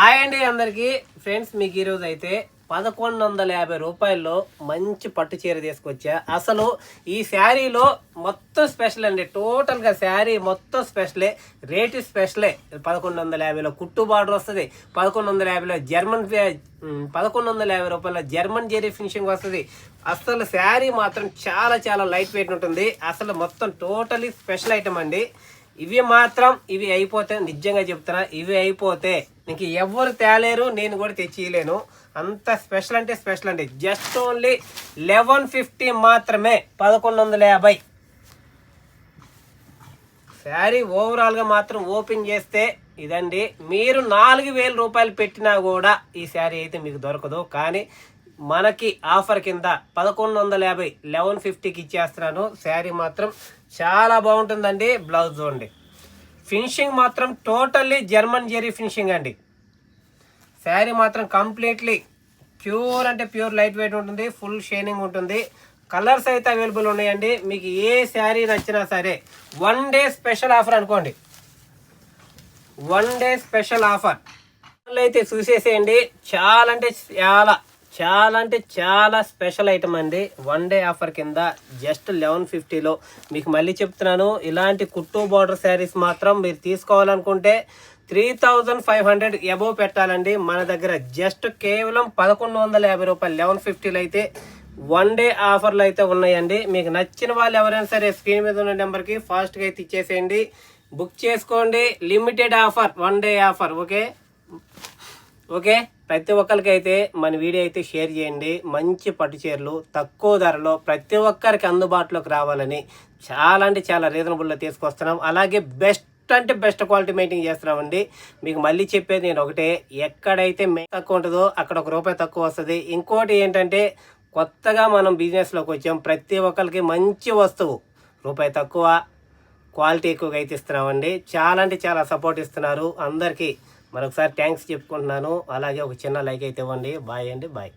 Hi అండి అందరికీ. Friends మీకు ఈరోజు అయితే పదకొండు వందల యాభై రూపాయల్లో మంచి పట్టు చీర తీసుకొచ్చా. అసలు ఈ శారీలో మొత్తం స్పెషల్ అండి. టోటల్గా శారీ మొత్తం స్పెషలే. రేటు స్పెషలే. పదకొండు వందల యాభైలో కుట్టు బార్డర్ వస్తుంది. పదకొండు వందల యాభైలో జర్మన్ పదకొండు వందల యాభై రూపాయల జర్మన్ జెరీ ఫినిషింగ్ వస్తుంది. అసలు శారీ మాత్రం చాలా చాలా లైట్ వెయిట్ ఉంటుంది. అసలు మొత్తం టోటలీ స్పెషల్ ఐటమ్ అండి. ఇవి మాత్రం ఇవి అయిపోతే నిజంగా చెప్తున్నా ఇవి అయిపోతే ఇంక ఎవరు తేలేరు నేను కూడా తెచ్చియలేను. అంత స్పెషల్ అంటే స్పెషల్ అండి. జస్ట్ ఓన్లీ లెవెన్ ఫిఫ్టీ మాత్రమే పదకొండు వందల యాభై శారీ ఓవరాల్గా మాత్రం ఓపెన్ చేస్తే ఇదండి. మీరు నాలుగు వేల రూపాయలు పెట్టినా కూడా ఈ శారీ అయితే మీకు దొరకదు. కానీ మనకి ఆఫర్ కింద పదకొండు వందల యాభై లెవెన్ ఫిఫ్టీకి ఇచ్చేస్తున్నాను. శారీ మాత్రం చాలా బాగుంటుందండి. బ్లౌజ్ చూడండి. ఫినిషింగ్ మాత్రం టోటల్లీ జర్మన్ జెరీ ఫినిషింగ్ అండి. శారీ మాత్రం కంప్లీట్లీ ప్యూర్ అంటే ప్యూర్ లైట్ వెయిట్ ఉంటుంది. ఫుల్ షైనింగ్ ఉంటుంది. కలర్స్ అయితే అవైలబుల్ ఉన్నాయండి. మీకు ఏ శారీ నచ్చినా సరే వన్ డే స్పెషల్ ఆఫర్ అనుకోండి. One day special offer. అయితే చూసేసేయండి. చాలా అంటే చాలా చాలా అంటే చాలా స్పెషల్ ఐటమ్ అండి. వన్ డే ఆఫర్ కింద జస్ట్ లెవెన్ ఫిఫ్టీలో. మీకు మళ్ళీ చెప్తున్నాను ఇలాంటి కుట్టు బార్డర్ శారీస్ మాత్రం మీరు తీసుకోవాలనుకుంటే three thousand five hundred above పెట్టాలండి. మన దగ్గర జస్ట్ కేవలం పదకొండు వందల యాభై రూపాయలు లెవెన్ ఫిఫ్టీలో అయితే వన్ డే ఆఫర్లు అయితే ఉన్నాయండి. మీకు నచ్చిన వాళ్ళు ఎవరైనా సరే స్క్రీన్ మీద ఉన్న నెంబర్కి ఫాస్ట్గా అయితే ఇచ్చేసేయండి. బుక్ చేసుకోండి. Limited offer one day offer okay? Okay? ప్రతి ఒక్కరికి అయితే మన వీడియో అయితే షేర్ చేయండి. మంచి పట్టు చీరలు తక్కువ ధరలో ప్రతి ఒక్కరికి అందుబాటులోకి రావాలని చాలా అంటే చాలా రీజనబుల్లో తీసుకొస్తున్నాం. అలాగే బెస్ట్ అంటే బెస్ట్ క్వాలిటీ మెయింటైన్ చేస్తున్నామండి. మీకు మళ్ళీ చెప్పేది నేను ఒకటే. ఎక్కడైతే మే తక్కువ ఉంటుందో అక్కడ ఒక రూపాయి తక్కువ వస్తుంది. ఇంకోటి ఏంటంటే కొత్తగా మనం బిజినెస్లోకి వచ్చాం. ప్రతి ఒక్కరికి మంచి వస్తువు రూపాయి తక్కువ క్వాలిటీ ఎక్కువగా అయితే ఇస్తున్నామండి. చాలా అంటే చాలా సపోర్ట్ ఇస్తున్నారు. అందరికీ మరొకసారి థ్యాంక్స్ చెప్పుకుంటున్నాను. అలాగే ఒక చిన్న లైక్ అయితే ఇవ్వండి. బాయ్ అండి. బాయ్